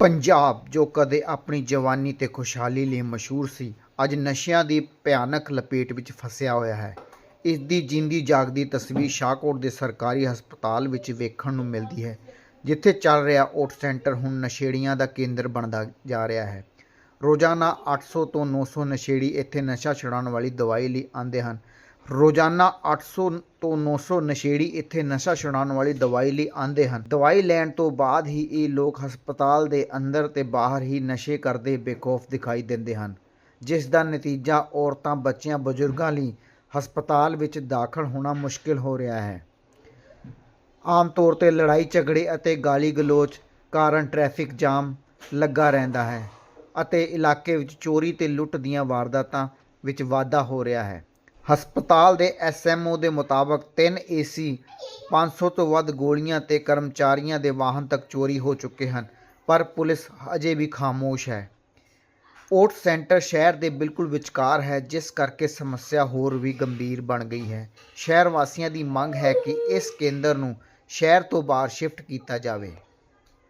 ਪੰਜਾਬ, ਜੋ ਕਦੇ ਆਪਣੀ ਜਵਾਨੀ ਤੇ ਖੁਸ਼ਹਾਲੀ ਲਈ ਮਸ਼ਹੂਰ ਸੀ, ਅੱਜ ਨਸ਼ਿਆਂ ਦੀ ਭਿਆਨਕ ਲਪੇਟ ਵਿੱਚ ਫਸਿਆ ਹੋਇਆ ਹੈ। ਇਸ ਦੀ ਜਿੰਦੀ ਜਾਗਦੀ ਤਸਵੀਰ ਸ਼ਾਹਕੋਟ ਦੇ ਸਰਕਾਰੀ ਹਸਪਤਾਲ ਵਿੱਚ ਵੇਖਣ ਨੂੰ ਮਿਲਦੀ ਹੈ, ਜਿੱਥੇ ਚੱਲ ਰਿਹਾ ਓਟ ਸੈਂਟਰ ਹੁਣ ਨਸ਼ੇੜੀਆਂ ਦਾ ਕੇਂਦਰ ਬਣਦਾ ਜਾ ਰਿਹਾ ਹੈ। ਰੋਜ਼ਾਨਾ 800 ਤੋਂ 900 ਨਸ਼ੇੜੀ ਇੱਥੇ ਨਸ਼ਾ ਛੁਡਾਉਣ ਵਾਲੀ ਦਵਾਈ ਲਈ ਆਉਂਦੇ ਹਨ। ਰੋਜ਼ਾਨਾ 800 ਤੋਂ 900 ਨਸ਼ੇੜੀ ਇੱਥੇ ਨਸ਼ਾ ਛੁਡਾਉਣ ਵਾਲੀ ਦਵਾਈ ਲਈ ਆਉਂਦੇ ਹਨ। ਦਵਾਈ ਲੈਣ ਤੋਂ ਬਾਅਦ ਹੀ ਇਹ ਲੋਕ ਹਸਪਤਾਲ ਦੇ ਅੰਦਰ ਤੇ ਬਾਹਰ ਹੀ ਨਸ਼ੇ ਕਰਦੇ ਬੇਖੌਫ ਦਿਖਾਈ ਦਿੰਦੇ ਹਨ, ਜਿਸ ਦਾ ਨਤੀਜਾ ਔਰਤਾਂ, ਬੱਚਿਆਂ, ਬਜ਼ੁਰਗਾਂ ਲਈ ਹਸਪਤਾਲ ਵਿੱਚ ਦਾਖਲ ਹੋਣਾ ਮੁਸ਼ਕਿਲ ਹੋ ਰਿਹਾ ਹੈ। ਆਮ ਤੌਰ ਤੇ ਲੜਾਈ ਝਗੜੇ ਅਤੇ ਗਾਲੀ ਗਲੋਚ ਕਾਰਨ ਟ੍ਰੈਫਿਕ ਜਾਮ ਲੱਗਾ ਰਹਿੰਦਾ ਹੈ ਅਤੇ ਇਲਾਕੇ ਵਿੱਚ ਚੋਰੀ ਤੇ ਲੁੱਟ ਦੀਆਂ ਵਾਰਦਾਤਾਂ ਵਿੱਚ ਵਾਧਾ ਹੋ ਰਿਹਾ ਹੈ। ਹਸਪਤਾਲ ਦੇ ਐਸਐਮਓ ਦੇ ਮੁਤਾਬਕ 3 ਏਸੀ 500 ਤੋਂ ਵੱਧ ਗੋਲੀਆਂ ਤੇ ਕਰਮਚਾਰੀਆਂ ਦੇ ਵਾਹਨ ਤੱਕ ਚੋਰੀ ਹੋ ਚੁੱਕੇ ਹਨ, ਪਰ ਪੁਲਿਸ ਅਜੇ ਵੀ ਖਾਮੋਸ਼ ਹੈ। ਓਟ ਸੈਂਟਰ ਸ਼ਹਿਰ ਦੇ ਬਿਲਕੁਲ ਵਿਚਕਾਰ ਹੈ, ਜਿਸ ਕਰਕੇ ਸਮੱਸਿਆ ਹੋਰ ਵੀ ਗੰਭੀਰ ਬਣ ਗਈ ਹੈ। ਸ਼ਹਿਰ ਵਾਸੀਆਂ ਦੀ ਮੰਗ ਹੈ ਕਿ ਇਸ ਕੇਂਦਰ ਨੂੰ ਸ਼ਹਿਰ ਤੋਂ ਬਾਹਰ ਸ਼ਿਫਟ ਕੀਤਾ ਜਾਵੇ।